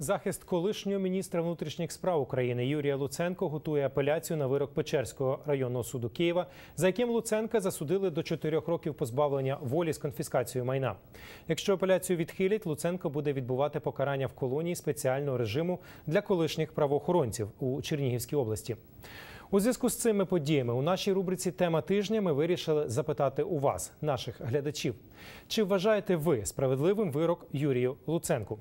Захист колишнього міністра внутрішніх справ України Юрія Луценко готує апеляцію на вирок Печерського районного суду Києва, за яким Луценка засудили до 4 років позбавлення волі з конфіскацією майна. Якщо апеляцію відхилять, Луценко буде відбувати покарання в колонії спеціального режиму для колишніх правоохоронців у Чернігівській області. У зв'язку з цими подіями у нашій рубриці Тема тижня ми вирішили запитати у вас, наших глядачів, чи вважаєте ви справедливим вирок Юрію Луценку?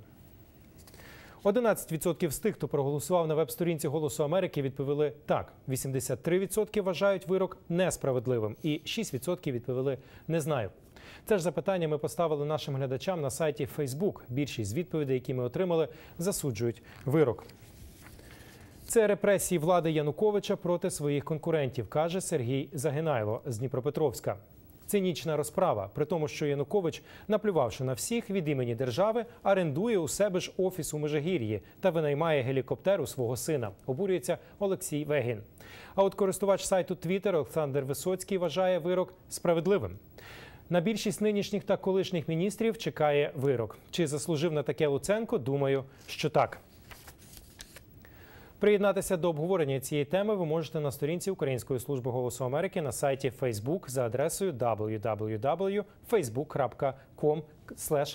11% з тих, хто проголосував на веб-сторінці Голосу Америки, відповіли так. 83% вважають вирок несправедливим, і 6% відповіли не знаю. Це ж запитання ми поставили нашим глядачам на сайті Facebook. Більшість з відповідей, які ми отримали, засуджують вирок. Це репресії влади Януковича проти своїх конкурентів, каже Сергій Загинайло з Дніпропетровська. Цинічна розправа, при тому, що Янукович, наплювавши на всіх від імені держави, орендує у себе ж офіс у Межигір'ї та винаймає гелікоптер у свого сина. Обурюється Олексій Вегін. А от користувач сайту Twitter Олександр Висоцький вважає вирок справедливим. На більшість нинішніх та колишніх міністрів чекає вирок. Чи заслужив на таке Луценко? Думаю, що так. Приєднатися до обговорення цієї теми ви можете на сторінці Української служби голосу Америки на сайті Facebook за адресою www.facebook.com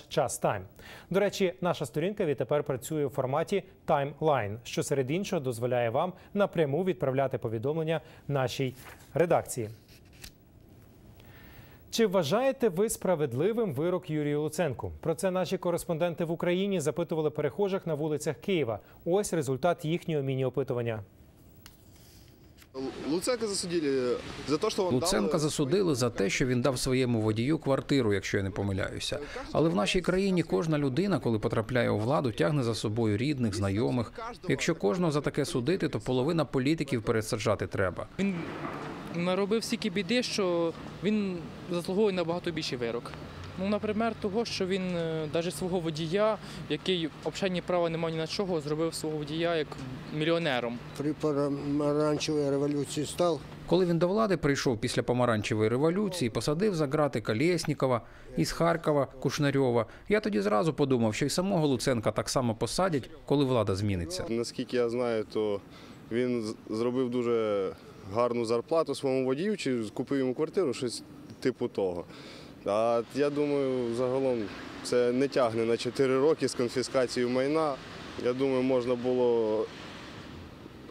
chastime. До речі, наша сторінка відтепер працює у форматі таймлайн, що серед іншого дозволяє вам напряму відправляти повідомлення нашій редакції. Чи вважаєте ви справедливим вирок Юрію Луценку? Про це наші кореспонденти в Україні запитували перехожих на вулицях Києва. Ось результат їхнього міні-опитування. Луценка засудили за те, що Луценка засудили за те, що він дав своєму водію квартиру, якщо я не помиляюся. Але в нашій країні кожна людина, коли потрапляє у владу, тягне за собою рідних, знайомих. Якщо кожного за таке судити, то половина політиків пересаджати треба. Він наробив стільки біди, що він заслуговує на багато більший вирок. Ну, наприклад, того, що він навіть свого водія, який взагалі права не мав ні на чого, зробив свого водія як мільйонером. При помаранчевій революції став. Коли він до влади прийшов після помаранчевої революції, посадив за грати Колєснікова, із Харкова, Кушнарьова. Я тоді зразу подумав, що й самого Луценка так само посадять, коли влада зміниться. Наскільки я знаю, то він зробив дуже гарну зарплату своєму водію, чи купив йому квартиру, щось типу того. А я думаю, загалом це не тягне на 4 роки з конфіскацією майна. Я думаю, можна було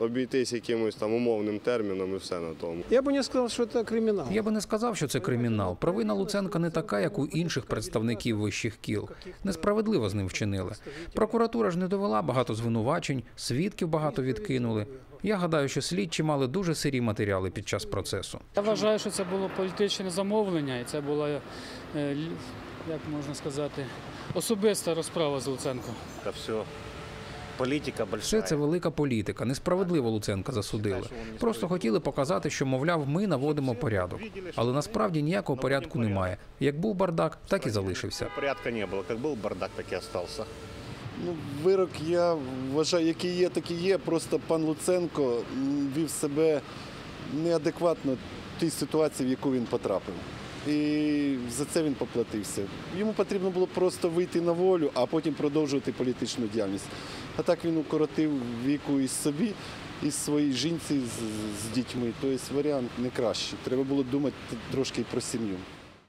обійтись якимось там умовним терміном і все на тому. Я бы не сказал, что это криминал. Я би не сказав, що це кримінал. Провина Луценка не така, як у інших представників вищих кіл. Несправедливо з ним вчинили. Прокуратура ж не довела багато звинувачень, свідків багато відкинули. Я гадаю, що слідчі мали дуже сирі матеріали під час процесу. Я вважаю, що це було політичне замовлення, і це була, е, лі- як можна сказати, особиста розправа з Луценком. Это все политика Все це велика політика. Несправедливо Луценка засудили. Просто хотіли показати, що, мовляв, ми наводимо порядок. Але насправді ніякого порядку немає. Як був бардак, так і залишився. Порядка не было. Как был бардак, так и остался. Ну, вирок я вважаю, який є, такий є. Просто пан Луценко вів себе неадекватно тій ситуації, в яку він потрапив. І за це він поплатився. Йому потрібно було просто вийти на волю, а потім продовжувати політичну діяльність. А так він укоротив віку із собі, із своїй жінці з, з дітьми. Тобто варіант не кращий. Треба було думати трошки про сім'ю.